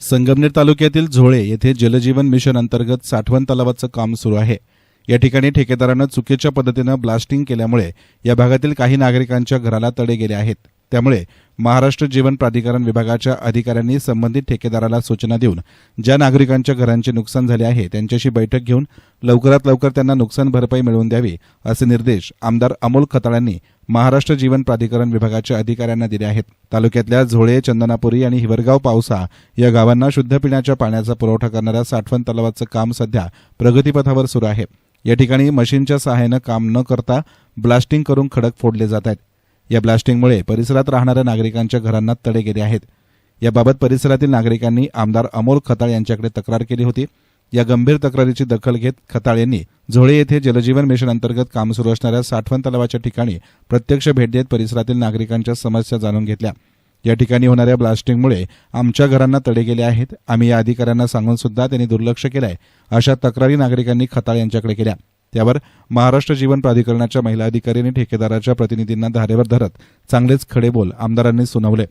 संगमनेर तालुक्यातील झोळे येथे जलजीवन मिशन अंतर्गत साठवण तलावाचं काम सुरू आहे. या ठिकाणी ठेकेदारानं चुकीच्या पद्धतीनं ब्लास्टिंग केल्यामुळे या भागातील काही नागरिकांच्या घराला तडे गेले आहेत. त्यामुळे महाराष्ट्र जीवन प्राधिकरण विभागाच्या अधिकाऱ्यांनी संबंधित ठेकेदाराला सूचना देऊन ज्या नागरिकांच्या घरांचे नुकसान झाले आहे त्यांच्याशी बैठक घेऊन लवकरात लवकर त्यांना नुकसान भरपाई मिळवून द्यावी असे निर्देश आमदार अमोल खताळांनी महाराष्ट्र जीवन प्राधिकरण विभागाच्या अधिकाऱ्यांना दिल्या आहेत. तालुक्यातल्या झोळे चंदनापुरी आणि हिवरगाव पावसा या गावांना शुद्ध पिण्याच्या पाण्याचा पुरवठा करणाऱ्या साठवण तलावाचं काम सध्या प्रगतीपथावर सुरू आहे. या ठिकाणी मशीनच्या सहाय्यानं काम न करता ब्लास्टिंग करून खडक फोडले जात आहेत. या ब्लास्टिंगमुळे परिसरात राहणाऱ्या नागरिकांच्या घरांना तडे गेले आहेत. याबाबत परिसरातील नागरिकांनी आमदार अमोल खताळ यांच्याकडे तक्रार केली होती. या गंभीर तक्रारीची दखल घेत खताळ यांनी झोळे येथे जलजीवन मिशन अंतर्गत काम सुरू असणाऱ्या साठवण तलावाच्या ठिकाणी प्रत्यक्ष भेट देत परिसरातील नागरिकांच्या समस्या जाणून घेतल्या. या ठिकाणी होणाऱ्या ब्लास्टिंगमुळे आमच्या घरांना तडे गेले आहेत. आम्ही या अधिकाऱ्यांना सांगून सुद्धा त्यांनी दुर्लक्ष केलंय. अशा तक्रारी नागरिकांनी खताळ यांच्याकडे केल्या. त्यावर महाराष्ट्र जीवन प्राधिकरणाच्या महिला अधिकाऱ्यांनी ठेकेदाराच्या प्रतिनिधींना धारेवर धरत चांगलेच खडे बोल आमदारांनी सुनावले.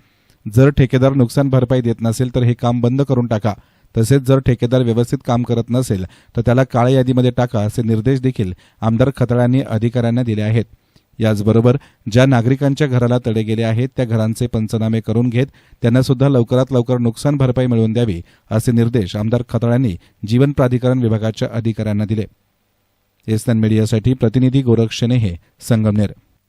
जर ठेकेदार नुकसान भरपाई देत नसेल तर हे काम बंद करून टाका. तसेच जर ठेकेदार व्यवस्थित काम करत नसेल तर त्याला काळ्या यादीमध्ये टाका असे निर्देश देखील आमदार खतळांनी अधिकाऱ्यांना दिले आहेत. याचबरोबर ज्या नागरिकांच्या घराला तडे गेले आहेत त्या घरांचे पंचनामे करून घेत त्यांना सुद्धा लवकरात लवकर नुकसान भरपाई मिळवून द्यावी असे निर्देश आमदार खतळांनी जीवन प्राधिकरण विभागाच्या अधिकाऱ्यांना दिले. एसन मीडियासाठी प्रतिनिधी गोरख शेनेहे संगमनेर.